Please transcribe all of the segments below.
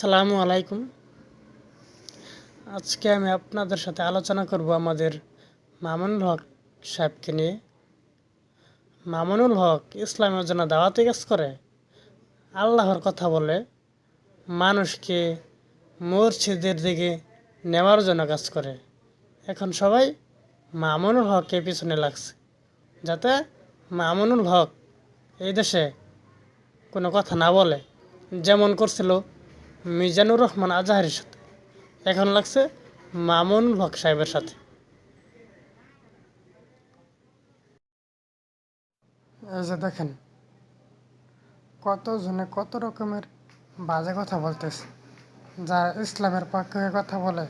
সালামু আলাইকুম। আজকে আমি আপনাদের সাথে আলোচনা করব আমাদের মামুনুল হক সাহেবকে নিয়ে। মামুনুল হক ইসলামের জন্য দাওয়াতে কাজ করে। আল্লাহর কথা বলে মানুষকে মসজিদের দিকে নেওয়ার জন্য কাজ করে। এখন সবাই মামুনুল হকের পিছনে লাগছে, যাতে মামুনুল হক এই দেশে কোনো কথা না বলে। যেমন করছিল মিজানুর রহমান আজাহারের সাথে। এখন লাগছে মামুনুল হক সাহেবের সাথে। এই যে দেখেন, কতজনে কত রকমের বাজে কথা বলতেছে। যারা ইসলামের পক্ষে কথা বলে,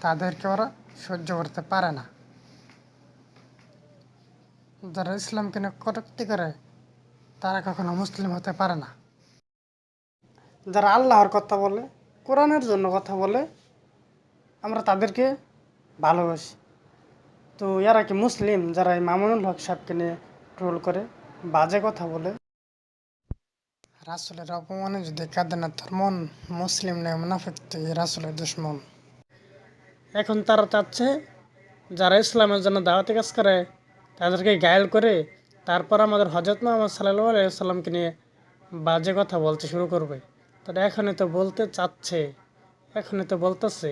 তাদেরকে ওরা সহ্য করতে পারে না। যারা ইসলামকে কটুক্তি করে, তারা কখনো মুসলিম হতে পারে না। যারা আল্লাহর কথা বলে কোরআনের জন্য কথা বলে আমরা তাদেরকে ভালোবাসি। তো এরা কি মুসলিম যারা এই মামুনুল হক সাহেবকে নিয়ে ট্রোল করে বাজে কথা বলে? রাসুলের অপমানে যদি কাঁদে না তার মন মুসলিম নেই মুনাফিক তো রাসুলের দুশ্মন। এখন তারা চাচ্ছে যারা ইসলামের জন্য দাওয়াতি কাজ করে তাদেরকে গায়েল করে তারপর আমাদের হজরত মোহাম্মদ সাল্লাহ আলাইসাল্লামকে নিয়ে বাজে কথা বলতে শুরু করবে। তারা এখনই তো বলতে চাচ্ছে এখনই তো বলতেছে।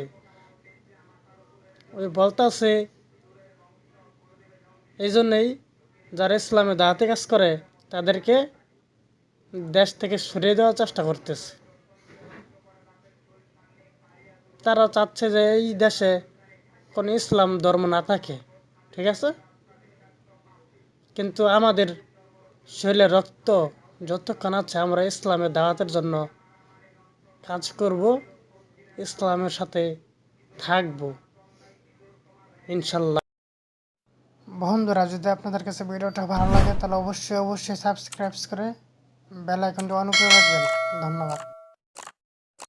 ওই বলতেছে এই জন্যই যারা ইসলামে দাঁড়াতে কাজ করে, তাদেরকে দেশ থেকে সরিয়ে দেওয়ার চেষ্টা করতেছে। তারা চাচ্ছে যে এই দেশে কোনো ইসলাম ধর্ম না থাকে, ঠিক আছে? কিন্তু আমাদের শরীরে রক্ত যতক্ষণ আছে, আমরা ইসলামের দাওয়াতের জন্য কাজ করব, ইসলামের সাথে থাকব। ইনশাল্লাহ। বন্ধুরা, যদি আপনাদের কাছে ভিডিওটা ভালো লাগে, তাহলে অবশ্যই অবশ্যই সাবস্ক্রাইব করে বেল আইকনটি অন ধন্যবাদ।